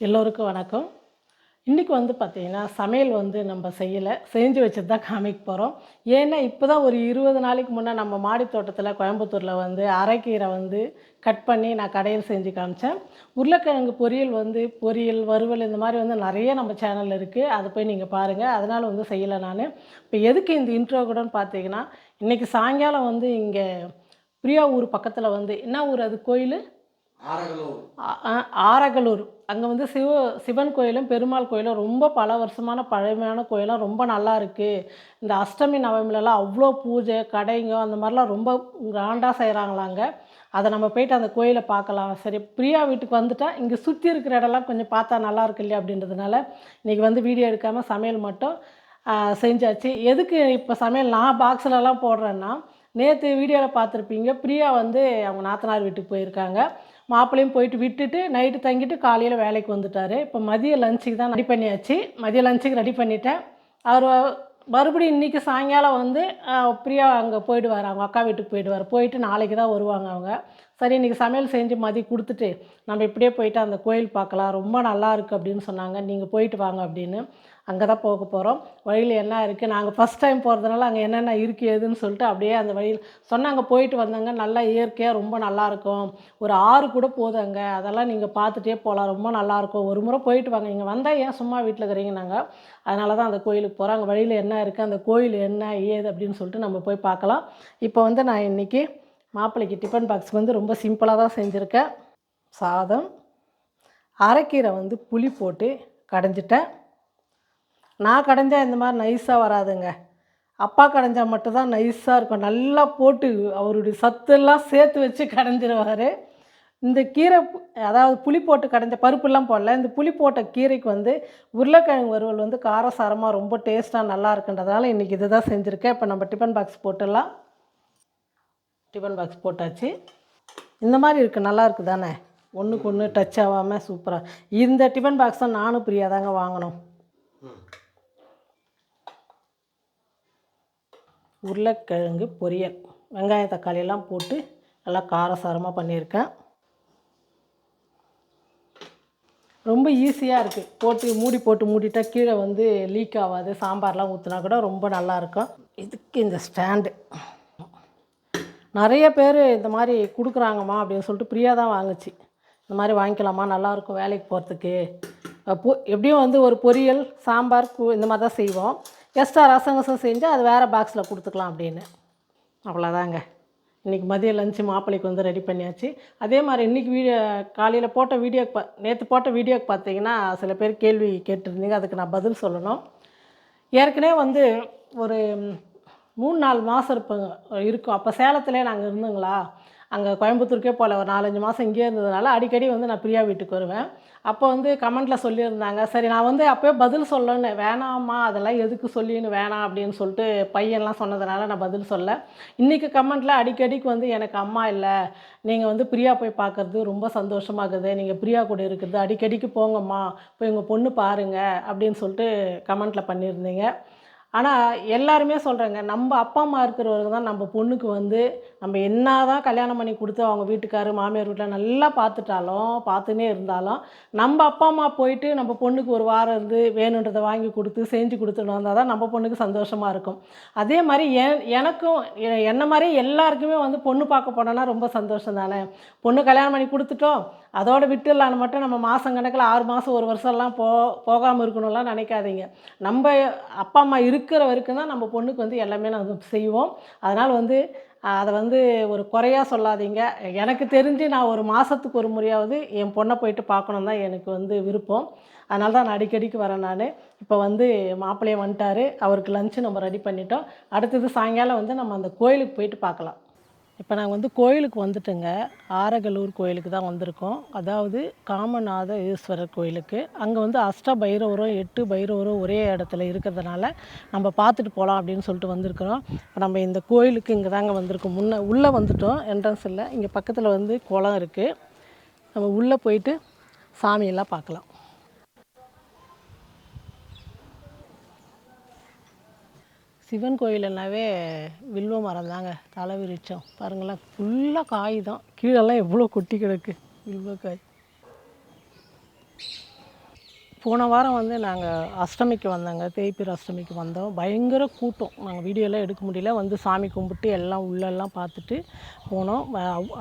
எல்லோருக்கும் வணக்கம். இன்றைக்கி வந்து பார்த்திங்கன்னா சமையல் வந்து நம்ம செய்யலை. செஞ்சு வச்சுட்டு தான் காமிக்க போகிறோம் ஏன்னா இப்போ தான் ஒரு இருபது நாளைக்கு முன்னே நம்ம மாடி தோட்டத்தில் கோயம்புத்தூரில் வந்து அரைக்கீரை வந்து கட் பண்ணி நான் கடையில் செஞ்சு காமிச்சேன். உருளைக்கிழங்கு பொரியல் வந்து பொரியல் வறுவல் இந்த மாதிரி வந்து நிறைய நம்ம சேனலில் இருக்குது அதை போய் நீங்கள் பாருங்கள் அதனால் வந்து செய்யலை நான். இப்போ எதுக்கு இந்த இன்ட்ரோ கூடன்னு பார்த்தீங்கன்னா இன்றைக்கி சாயங்காலம் வந்து இங்கே பிரியா ஊர் பக்கத்தில் வந்து என்ன ஊர் அது? கோயில்? ஆரகலூர். அங்கே வந்து சிவ சிவன் கோயிலும் பெருமாள் கோயிலும் ரொம்ப பல வருஷமான பழமையான கோயிலும் ரொம்ப நல்லா இருக்குது இந்த அஷ்டமி நவமிலலாம் அவ்வளோ பூஜை கடைங்க அந்த மாதிரிலாம் ரொம்ப கிராண்டாக செய்கிறாங்களாங்க அதை நம்ம போயிட்டு அந்த கோயிலை பார்க்கலாம் சரி பிரியா வீட்டுக்கு வந்துட்டா இங்கே சுற்றி இருக்கிற இடம்லாம் கொஞ்சம் பார்த்தா நல்லா இருக்கு இல்லையா அப்படின்றதுனால இன்றைக்கி வந்து வீடியோ எடுக்காமல் சமையல் மட்டும் செஞ்சாச்சு. எதுக்கு இப்போ சமையல் நான் பாக்ஸ்லலாம் போடுறேன்னா நேற்று வீடியோவில் பார்த்துருப்பீங்க பிரியா வந்து அவங்க நாத்தனார் வீட்டுக்கு போயிருக்காங்க. மாப்பிள்ளையும் போயிட்டு விட்டுட்டு நைட்டு தங்கிட்டு காலையில் வேலைக்கு வந்துட்டார். இப்போ மதிய லஞ்சுக்கு தான் ரெடி பண்ணியாச்சு. மதிய லஞ்சுக்கு ரெடி பண்ணிட்டேன். அவர் மறுபடியும் இன்றைக்கி சாயங்காலம் வந்து பிரியா அங்கே போயிடுவார். அவங்க அக்கா வீட்டுக்கு போயிடுவார். போயிட்டு நாளைக்கு தான் வருவாங்க அவங்க. சரி இன்றைக்கி சமையல் செஞ்சு மதியம் கொடுத்துட்டு நம்ம இப்படியே போயிட்டு அந்த கோயில் பார்க்கலாம். ரொம்ப நல்லா இருக்குது அப்படின்னு சொன்னாங்க. நீங்கள் போயிட்டு வாங்க அப்படின்னு. அங்கே தான் போக போகிறோம். வழியில் என்ன இருக்குது? நாங்கள் ஃபஸ்ட் டைம் போகிறதுனால அங்கே என்னென்ன இருக்குது ஏதுன்னு சொல்லிட்டு அப்படியே அந்த வழியில் சொன்னாங்க போயிட்டு வந்தாங்க. நல்லா இயற்கையாக ரொம்ப நல்லாயிருக்கும் ஒரு ஆறு கூட போதும் அங்கே அதெல்லாம் நீங்கள் பார்த்துட்டே போகலாம். ரொம்ப நல்லாயிருக்கும் ஒரு முறை போயிட்டு வாங்க. நீங்கள் வந்தால் ஏன் சும்மா வீட்டில் இருக்கிறீங்க நாங்கள் அதனால தான் அந்த கோயிலுக்கு போகிறோம் அங்கே வழியில் என்ன இருக்குது? அந்த கோயில் என்ன ஏது அப்படின்னு சொல்லிட்டு நம்ம போய் பார்க்கலாம். இப்போ வந்து நான் இன்றைக்கி மாப்பிள்ளைக்கு டிஃபன் பாக்ஸ் வந்து ரொம்ப சிம்பிளாக தான் செஞ்சுருக்கேன். சாதம் அரைக்கீரை வந்து புளி போட்டு கடைஞ்சிட்டேன். நான் கடைஞ்சா இந்த மாதிரி நைஸாக வராதுங்க. அப்பா கடைஞ்சால் மட்டும்தான் நைஸாக இருக்கும். நல்லா போட்டு அவருடைய சத்தெல்லாம் சேர்த்து வச்சு கடைஞ்சிருவார். இந்த கீரை அதாவது புளி போட்டு கடைஞ்ச பருப்புலாம் போடல. இந்த புளி போட்ட கீரைக்கு வந்து உருளைக்கிழங்கு வறுவல் வந்து காரசாரமாக ரொம்ப டேஸ்ட்டாக நல்லா இருக்குன்றதால இன்றைக்கி இது தான் செஞ்சுருக்கேன். இப்போ நம்ம டிஃபன் பாக்ஸ் போட்டுடலாம். டிஃபன் பாக்ஸ் போட்டாச்சு. இந்த மாதிரி இருக்குது நல்லா இருக்குது தானே ஒன்றுக்கு ஒன்று டச் ஆகாமல் சூப்பராக இந்த டிஃபன் பாக்ஸ் தான் நானும் பிரியா தாங்க ம். உருளைக்கிழங்கு பொரியல். வெங்காயம் தக்காளியெல்லாம் போட்டு நல்லா காரசாரமாக பண்ணியிருக்கேன். ரொம்ப ஈஸியாக இருக்குது போட்டு மூடி போட்டு மூடிட்டால் கீழே வந்து லீக் ஆகாது. சாம்பார்லாம் ஊற்றினா கூட ரொம்ப நல்லாயிருக்கும் இதுக்கு இந்த ஸ்டாண்டு நிறைய பேர் இந்த மாதிரி கொடுக்குறாங்கம்மா அப்படின்னு சொல்லிட்டு ஃப்ரீயாக தான் வாங்குச்சு. இந்த மாதிரி வாங்கிக்கலாமா? நல்லாயிருக்கும் வேலைக்கு போகிறதுக்கு எப்படியும் வந்து ஒரு பொரியல் சாம்பார் கூ- இந்த மாதிரி தான் செய்வோம். எக்ஸ்ட்ரா ரசங்கசம் செஞ்சு அது வேறு பாக்ஸில் கொடுத்துக்கலாம் அப்படின்னு. அவ்வளோதாங்க இன்றைக்கி மதிய லஞ்சு மாப்பிள்ளைக்கு வந்து ரெடி பண்ணியாச்சு. அதே மாதிரி இன்றைக்கி வீடியோ காலையில் போட்ட வீடியோக்கு பா நேற்று போட்ட வீடியோக்கு பார்த்தீங்கன்னா சில பேர் கேள்வி கேட்டிருந்தீங்க. அதுக்கு நான் பதில் சொல்லணும். ஏற்கனவே வந்து ஒரு மூணு நாலு மாதம் இருப்போங்க இருக்கும். அப்போ சேலத்துலேயே நாங்கள் இருந்தோங்களா? அங்கே கோயம்புத்தூருக்கே போகல ஒரு நாலஞ்சு மாதம் இங்கேயே இருந்ததுனால அடிக்கடி வந்து நான் பிரியா வீட்டுக்கு வருவேன். அப்போ வந்து கமெண்ட்டில் சொல்லியிருந்தாங்க. சரி நான் வந்து அப்போயே பதில் சொல்லணும்னு வேணாம்மா அதெல்லாம் எதுக்கு சொல்லின்னு வேணாம் அப்படின்னு சொல்லிட்டு பையன்லாம் சொன்னதுனால நான் பதில் சொல்ல. இன்றைக்கி கமெண்ட்டில் அடிக்கடிக்கு வந்து எனக்கு அம்மா இல்லை. நீங்கள் வந்து பிரியா போய் பார்க்குறது ரொம்ப சந்தோஷமாகுது. நீங்கள் பிரியா கூட இருக்கிறது அடிக்கடிக்கு போங்கம்மா. போய் உங்கள் பொண்ணு பாருங்க அப்படின்னு சொல்லிட்டு கமெண்ட்டில் பண்ணியிருந்தீங்க. ஆனால் எல்லாருமே சொல்கிறாங்க நம்ம அப்பா அம்மா இருக்கிறவங்க தான் நம்ம பொண்ணுக்கு வந்து நம்ம என்ன தான் கல்யாணம் பண்ணி கொடுத்து அவங்க வீட்டுக்காரு மாமியார் வீட்டில் நல்லா பார்த்துட்டாலும் பார்த்துனே இருந்தாலும் நம்ம அப்பா அம்மா போயிட்டு நம்ம பொண்ணுக்கு ஒரு வாரம் இருந்து வேணுன்றதை வாங்கி கொடுத்து செஞ்சு கொடுத்துட்டு வந்தால் தான் நம்ம பொண்ணுக்கு சந்தோஷமாக இருக்கும். அதே மாதிரி என் எனக்கும் என்னை என்ன மாதிரி எல்லாருக்குமே வந்து பொண்ணு பார்க்க போனோன்னா ரொம்ப சந்தோஷம் தானே. பொண்ணு கல்யாணம் பண்ணி கொடுத்துட்டோம் அதோட விட்டுடலான்னு மட்டும் நம்ம மாதம் கணக்கில் ஆறு மாதம் ஒரு வருஷம்லாம் போ போகாமல் இருக்கணும்லாம் நினைக்காதீங்க. நம்ம அப்பா அம்மா இருக்கிற வரைக்கும் தான் நம்ம பொண்ணுக்கு வந்து எல்லாமே நம்ம செய்வோம். அதனால் வந்து அதை வந்து ஒரு குறையாக சொல்லாதீங்க. எனக்கு தெரிஞ்சு நான் ஒரு மாதத்துக்கு ஒரு முறையாவது என் பொண்ணை போயிட்டு பார்க்கணும் தான் எனக்கு வந்து விருப்பம். அதனால தான் நான் அடிக்கடிக்கு வரேன் நான். இப்போ வந்து மாப்பிள்ளையே வந்துட்டாரு. அவருக்கு லஞ்சு நம்ம ரெடி பண்ணிட்டோம். அடுத்தது சாயங்காலம் வந்து நம்ம அந்த கோயிலுக்கு போயிட்டு பார்க்கலாம். இப்போ நாங்கள் வந்து கோயிலுக்கு வந்துட்டோங்க. ஆரகலூர் கோயிலுக்கு தான் வந்திருக்கோம். அதாவது காமநாத ஈஸ்வரர் கோயிலுக்கு. அங்கே வந்து அஷ்ட பைரவரும் எட்டு பைரவரும் ஒரே இடத்துல இருக்கிறதுனால நம்ம பார்த்துட்டு போகலாம் அப்படின்னு சொல்லிட்டு வந்திருக்கிறோம். இப்போ நம்ம இந்த கோயிலுக்கு இங்கே தாங்க வந்திருக்கோம். முன்னே உள்ளே வந்துட்டோம். என்ட்ரன்ஸ் இல்லை. இங்கே பக்கத்தில் வந்து குளம் இருக்குது நம்ம உள்ளே போயிட்டு சாமியெல்லாம் பார்க்கலாம். சிவன் கோயிலுனாவே வில்வ மரம் தாங்க தலை விரிச்சம். பாருங்களேன் ஃபுல்லாக காய் தான். கீழெல்லாம் எவ்வளோ கொட்டி கிடக்கு வில்வ காய் போன வாரம் வந்து நாங்கள் அஷ்டமிக்கு வந்தோங்க. தேய்பிர அஷ்டமிக்கு வந்தோம். பயங்கர கூட்டம். நாங்கள் வீடியோலாம் எடுக்க முடியல. வந்து சாமி கும்பிட்டு எல்லாம் உள்ளெல்லாம் பார்த்துட்டு போனோம்.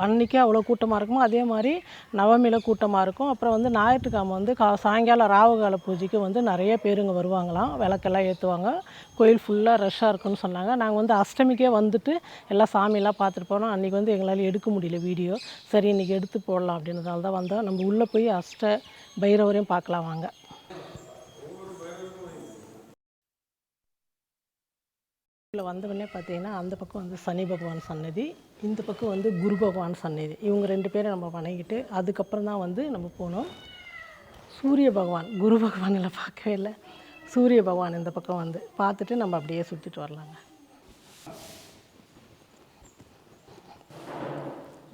அன்றைக்கே அவ்வளோ கூட்டமாக இருக்கும் அதே மாதிரி நவமியில் கூட்டமாக இருக்கும். அப்புறம் வந்து ஞாயிற்றுக்கிழமை வந்து கா சாயங்காலம் ராவுகால பூஜைக்கு வந்து நிறைய பேருங்க வருவாங்களாம். விளக்கெல்லாம் ஏற்றுவாங்க கோயில் ஃபுல்லாக ரஷ்ஷாக இருக்குன்னு சொன்னாங்க. நாங்கள் வந்து அஷ்டமிக்கே வந்துட்டு எல்லாம் சாமியெல்லாம் பார்த்துட்டு போனோம். அன்றைக்கி வந்து எங்களால் எடுக்க முடியல வீடியோ சரி இன்றைக்கி எடுத்து போடலாம் அப்படின்றதால தான் வந்தோம். நம்ம உள்ளே போய் அஷ்ட பைரவரையும் பார்க்கலாம் வாங்க. இதில் வந்தவொடனே பார்த்தீங்கன்னா அந்த பக்கம் வந்து சனி பகவான் சன்னதி இந்த பக்கம் வந்து குரு பகவான் சன்னதி. இவங்க ரெண்டு பேரும் நம்ம வணங்கிட்டு அதுக்கப்புறம் தான் வந்து நம்ம போனோம். சூரிய பகவான் குரு பகவானில் பார்க்கவே இல்லை. சூரிய பகவான் இந்த பக்கம் வந்து பார்த்துட்டு நம்ம அப்படியே சுற்றிட்டு வரலாங்க.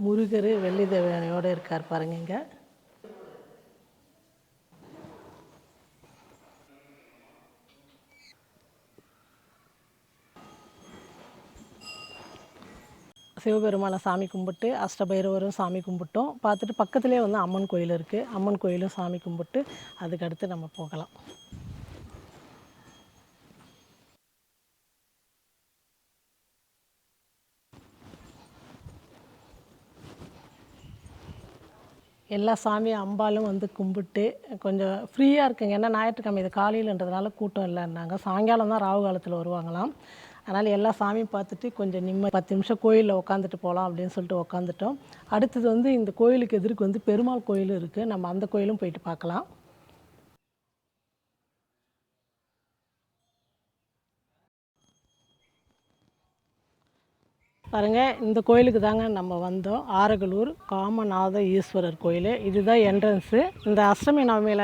முருகர் வெள்ளி தேவனையோடு இருக்கார் பாருங்க இங்கே. சிவபெருமானை சாமி கும்பிட்டு அஷ்டபைரவரும் சாமி கும்பிட்டோம். பார்த்துட்டு பக்கத்துலேயே வந்து அம்மன் கோயில் இருக்குது அம்மன் கோயிலும் சாமி கும்பிட்டு அதுக்கு அடுத்து நம்ம போகலாம். எல்லா சாமியும் அம்பாலும் வந்து கும்பிட்டு கொஞ்சம் ஃப்ரீயாக இருக்குங்க. ஏன்னா ஞாயிற்றுக்கிழமை இது காலையிலன்றதுனால கூட்டம் இல்லைன்னாங்க. சாயங்காலம் தான் ராகு காலத்தில் வருவாங்களாம். அதனால் எல்லா சாமியும் பார்த்துட்டு கொஞ்சம் நிம்மதி பத்து நிமிஷம் கோயிலில் உட்காந்துட்டு போகலாம் அப்படின்னு சொல்லிட்டு உட்காந்துட்டோம் அடுத்தது வந்து இந்த கோயிலுக்கு எதிர்க்கு வந்து பெருமாள் கோயிலும் இருக்குது நம்ம அந்த கோயிலும் போயிட்டு பார்க்கலாம். பாருங்க இந்த கோயிலுக்கு தாங்க நம்ம வந்தோம். ஆரகலூர் காமநாத ஈஸ்வரர் கோயில். இதுதான் என்ட்ரன்ஸு இந்த அஷ்டமி நவமியில்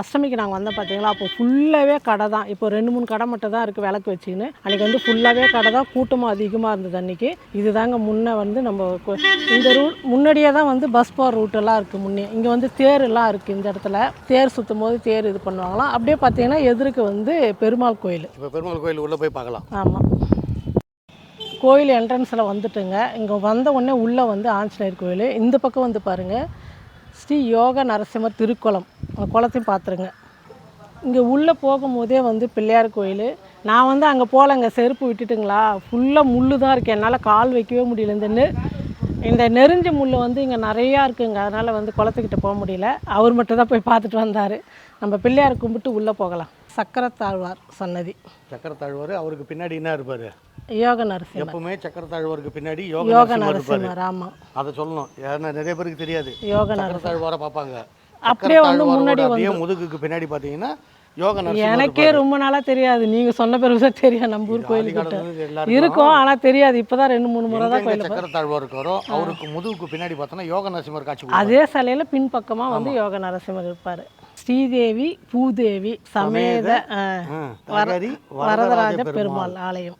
அஷ்டமிக்கு நாங்கள் வந்தோம் பார்த்தீங்களா அப்போ ஃபுல்லாகவே கடை தான். இப்போ ரெண்டு மூணு கடை மட்டும் தான் இருக்குது விளக்கு வச்சுக்கின்னு அன்றைக்கி வந்து ஃபுல்லாகவே கடை தான். கூட்டமும் அதிகமாக இருந்தது அன்றைக்கி இதுதாங்க முன்னே வந்து நம்ம இந்த ரூட் முன்னாடியே தான் வந்து பஸ் போகிற ரூட்டெல்லாம் இருக்குது முன்னே. இங்கே வந்து தேரெல்லாம் இருக்குது இந்த இடத்துல. தேர் சுற்றும் போது தேர் இது பண்ணுவாங்களாம். அப்படியே பார்த்தீங்கன்னா எதிர்க்கு வந்து பெருமாள் கோயில். இப்போ பெருமாள் கோயில் உள்ளே போய் பார்க்கலாம். ஆமாம் கோயில் என்ட்ரன்ஸில் வந்துட்டுங்க. இங்கே வந்த உடனே உள்ளே வந்து ஆஞ்சநேயர் கோயில். இந்த பக்கம் வந்து பாருங்கள் ஸ்ரீ யோக நரசிம்மர் திருக்குளம் அந்த குளத்தையும் பார்த்துருங்க இங்கே உள்ளே போகும்போதே வந்து பிள்ளையார் கோயில். நான் வந்து அங்கே போகலங்க செருப்பு விட்டுட்டுங்களா? ஃபுல்லாக முள்ளு தான் இருக்குது என்னால் கால் வைக்கவே முடியல. இந்த நெ இந்த நெறிஞ்ச முள் வந்து இங்கே நிறையா இருக்குங்க. அதனால் வந்து குளத்துக்கிட்ட போக முடியல. அவர் மட்டும் தான் போய் பார்த்துட்டு வந்தார். நம்ம பிள்ளையார் கும்பிட்டு உள்ளே போகலாம். சக்கரத்தாழ்வார் சன்னதி. சக்கரத்தாழ்வார் அவருக்கு பின்னாடி என்ன இருப்பார்? யோக நரசிம்மர். எப்பவுமே சக்கரத்தாழ்வாருக்கு பின்னாடி யோக யோக நரசிம்மர் நரசிம்மர் ஆமாம் அதை சொல்லணும். ஏன்னா நிறைய பேருக்கு தெரியாது. யோக நரசிம்மர். சக்கரத்தாழ்வாரை பார்ப்பாங்க. அப்படியே வந்து சக்கரத்தாழ்வாரோட முன்னாடி அப்படியே முதுகுக்கு பின்னாடி பார்த்தீங்கன்னா யோக நரசிம்மர் எனக்கே ரொம்ப நாளாக தெரியாது. நீங்கள் சொன்ன பிறகு தான் தெரியும். நம்ம ஊர் கோயில் கிட்ட ஆதிகாலத்துல எல்லாருக்கும் இருக்கும். ஆனால் தெரியாது. இப்போ தான் ரெண்டு மூணு முறை தான் எங்க கோயில் சக்கரத்தாழ்வாருக்கு வரும் அவருக்கு முதுகுக்கு பின்னாடி பார்த்தோன்னா யோக நரசிம்மர் காட்சி. அதே சிலையில் பின்பக்கமாக வந்து யோக நரசிம்மர் இருப்பார். ஸ்ரீதேவி பூதேவி சமேத ஆ, தாயாரி வரதராஜ பெருமாள் ஆலயம்.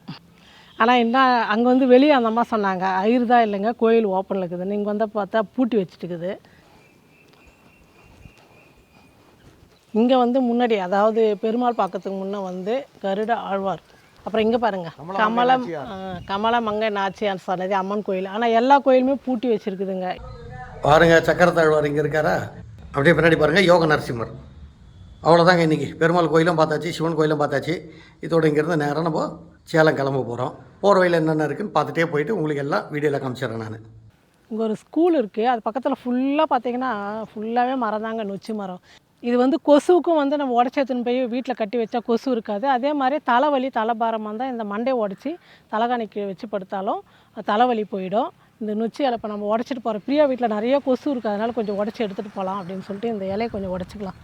ஆனால் என்ன அங்கே வந்து வெளியே அந்த அம்மா சொன்னாங்க ஐயர் தான் இல்லைங்க கோயில் ஓப்பனில் இருக்குது. நீங்கள் வந்து பார்த்தா பூட்டி வச்சுட்டு இருக்குது இங்கே வந்து முன்னாடி அதாவது பெருமாள் பார்க்கறதுக்கு முன்னே வந்து கருட ஆழ்வார். அப்புறம் இங்கே பாருங்க. கமலம் கமல மங்கை நாச்சியார் சன்னதி அம்மன் கோயில். ஆனால் எல்லா கோயிலுமே பூட்டி வச்சுருக்குதுங்க. பாருங்க சக்கரத்தாழ்வார் இங்கே இருக்காரா? அப்படியே பின்னாடி பாருங்க யோக நரசிம்மர். அவ்வளோதாங்க இன்னைக்கு. பெருமாள் கோயிலும் பார்த்தாச்சு சிவன் கோயிலும் பார்த்தாச்சு. இதோட இங்கேருந்து நேரம் நம்ம சேலம் கிளம்ப போகிறோம் போகிற வழியில் என்னென்ன இருக்குன்னு பார்த்துட்டே போயிட்டு உங்களுக்கு எல்லாம் வீடியோவில் காமிச்சிடுறேன் நான். இங்கே ஒரு ஸ்கூல் இருக்குது அது பக்கத்தில் ஃபுல்லாக பார்த்தீங்கன்னா ஃபுல்லாகவே மரம் தாங்க நொச்சி மரம். இது வந்து கொசுவுக்கும் வந்து நம்ம உடச்சி எடுத்துன்னு போய் வீட்டில் கட்டி வச்சா கொசு இருக்காது. அதே மாதிரி தலைவலி தலைபாரமாக இருந்தால் இந்த மண்டையை உடச்சி தலைகாணிக்கு வச்சு படுத்தாலும் தலைவலி போயிடும். இந்த நொச்சி இலை இப்போ நம்ம உடச்சிட்டு போகிற பிரியா வீட்டில் நிறைய கொசு இருக்குது அதனால் கொஞ்சம் உடச்சி எடுத்துகிட்டு போகலாம் அப்படின்னு சொல்லிட்டு இந்த இலையை கொஞ்சம் உடச்சிக்கலாம்.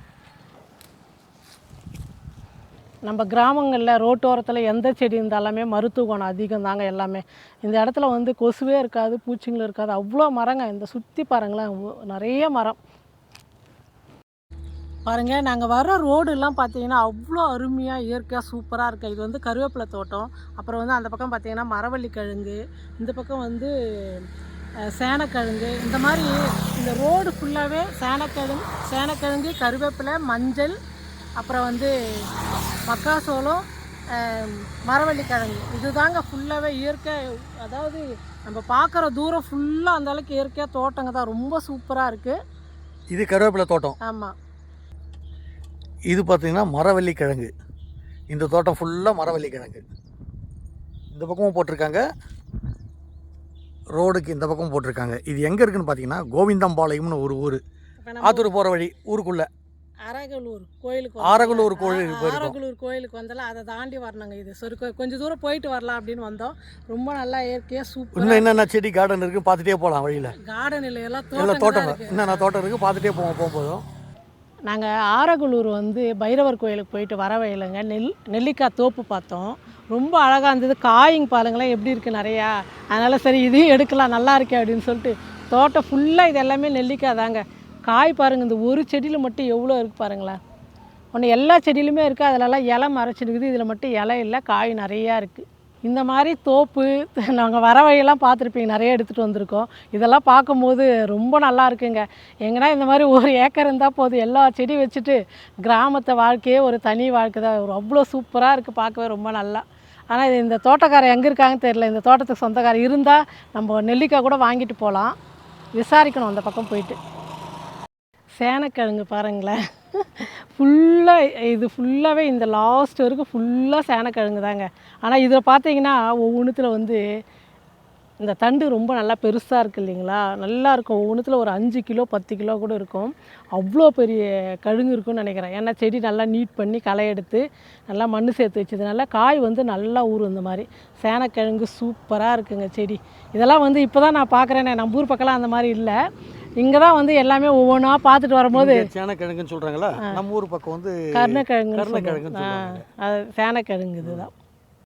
நம்ம கிராமங்களில் ரோட்டோரத்தில் எந்த செடி இருந்தாலுமே மருத்துவ குணம் அதிகம் தாங்க எல்லாமே. இந்த இடத்துல வந்து கொசுவே இருக்காது பூச்சிங்களும் இருக்காது. அவ்வளோ மரங்க. இந்த சுற்றி பாருங்களேன் நிறைய மரம். பாருங்கள் நாங்கள் வர ரோடுலாம் பார்த்தீங்கன்னா அவ்வளோ அருமையாக இயற்கையாக சூப்பராக இருக்குது இது வந்து கருவேப்பிலை தோட்டம். அப்புறம் வந்து அந்த பக்கம் பார்த்தீங்கன்னா மரவள்ளி கிழங்கு. இந்த பக்கம் வந்து சேனக்கிழங்கு. இந்த மாதிரி இந்த ரோடு ஃபுல்லாகவே சேனக்கிழங்கு சேனக்கிழங்கு கருவேப்பிலை மஞ்சள் அப்புறம் வந்து மக்காசோளம் அஹ், மரவள்ளி கிழங்கு இதுதாங்க ஃபுல்லாகவே இயற்கை அதாவது நம்ம பார்க்குற தூரம் ஃபுல்லாக அந்த அளவுக்கு இயற்கையாக தோட்டங்க தான். ரொம்ப சூப்பராக இருக்குது இது கருவேப்பிலை தோட்டம். ஆமாம் இது பார்த்தீங்கன்னா மரவள்ளி கிழங்கு இந்த தோட்டம் ஃபுல்லாக மரவள்ளி கிழங்கு இந்த பக்கமும் போட்டிருக்காங்க. ரோடுக்கு இந்த பக்கமும் போட்டிருக்காங்க. இது எங்கே இருக்குன்னு பார்த்தீங்கன்னா கோவிந்தம்பாளையம்னு ஒரு ஊர். ஆத்தூர் போகிற வழி ஊருக்குள்ளே. அரகலூர் கோயிலுக்கு ஆரகலூர் கோயிலுக்கு. ஆரகலூர் கோயிலுக்கு வந்தாலும் அதை தாண்டி வரணுங்க இது. சரி கொஞ்சம் தூரம் போயிட்டு வரலாம் அப்படின்னு வந்தோம். ரொம்ப நல்லா இயற்கையாக சூப்பர் இன்னும் என்னென்ன செடி கார்டன் இருக்குது பார்த்துட்டே போகலாம் வழியில். கார்டன் இல்லை எல்லாம் எல்லாம் தோட்டம் தோட்டம் என்னென்ன தோட்டம் இருக்குது பார்த்துட்டே போவோம் போகும்போதும் நாங்கள் ஆரகுளூர் வந்து பைரவர் கோயிலுக்கு போயிட்டு வர வயலுங்க நெல் நெல்லிக்காய் தோப்பு பார்த்தோம். ரொம்ப அழகாக இருந்தது. காயிங் பாருங்களேன் எப்படி இருக்குது நிறையா. அதனால் சரி இதையும் எடுக்கலாம் நல்லா இருக்கே அப்படின்னு சொல்லிட்டு தோட்டம் ஃபுல்லாக இது எல்லாமே நெல்லிக்காய் தாங்க. காய் பாருங்கள் இந்த ஒரு செடியில் மட்டும் எவ்வளோ இருக்குது பாருங்களேன். ஒன்று எல்லா செடியிலுமே இருக்குது அதிலலாம் இலை மறைச்சிருக்குது இதில் மட்டும் இலை இல்லை காய் நிறையா இருக்குது இந்த மாதிரி தோப்பு நாங்கள் வர வழியெல்லாம் பார்த்துருப்பீங்க நிறைய எடுத்துகிட்டு வந்திருக்கோம். இதெல்லாம் பார்க்கும்போது ரொம்ப நல்லா இருக்குங்க. எங்கன்னா இந்த மாதிரி ஒரு ஏக்கர் இருந்தால் போதும் எல்லா செடி வச்சுட்டு கிராமத்தை வாழ்க்கையே ஒரு தனி வாழ்க்கை தான். அவ்வளோ சூப்பராக இருக்குது பார்க்கவே ரொம்ப நல்லா. ஆனால் இது இந்த தோட்டக்காரர் எங்கே இருக்காங்கன்னு தெரியல இந்த தோட்டத்துக்கு சொந்தக்காரர் இருந்தால் நம்ம நெல்லிக்காய் கூட வாங்கிட்டு போகலாம் விசாரிக்கணும் அந்த பக்கம் போயிட்டு. சேனக்கிழங்கு பாருங்களேன். ஃபுல்லாக இது ஃபுல்லாகவே இந்த லாஸ்ட் வரைக்கும் ஃபுல்லாக சேனக்கிழங்கு தாங்க. ஆனால் இதில் பார்த்தீங்கன்னா ஒவ்வொன்றுத்தில் வந்து இந்த தண்டு ரொம்ப நல்லா பெருசாக இருக்குது இல்லைங்களா? நல்லா இருக்கும். ஒவ்வொன்றுத்தில் ஒரு அஞ்சு கிலோ பத்து கிலோ கூட இருக்கும். அவ்வளோ பெரிய கழுங்கு இருக்கும்னு நினைக்கிறேன். ஏன்னா செடி நல்லா நீட் பண்ணி களை எடுத்து நல்லா மண் சேர்த்து வச்சதுனால காய் வந்து நல்லா ஊறும் இந்த மாதிரி. சேனக்கிழங்கு சூப்பராக இருக்குங்க செடி. இதெல்லாம் வந்து இப்போ தான் நான் பார்க்குறேனே நம்ம ஊர் பக்கம்லாம் அந்த மாதிரி இல்லை. இங்கே தான் வந்து எல்லாமே ஒவ்வொன்றா பார்த்துட்டு வரும்போது சேனக்கிழங்குன்னு சொல்கிறாங்களா நம்ம ஊர் பக்கம் வந்து கருணக்கிழங்கு கருணக்கிழங்குன்னு சொல்லுவாங்க அது சேனக்கிழங்கு இதுதான்.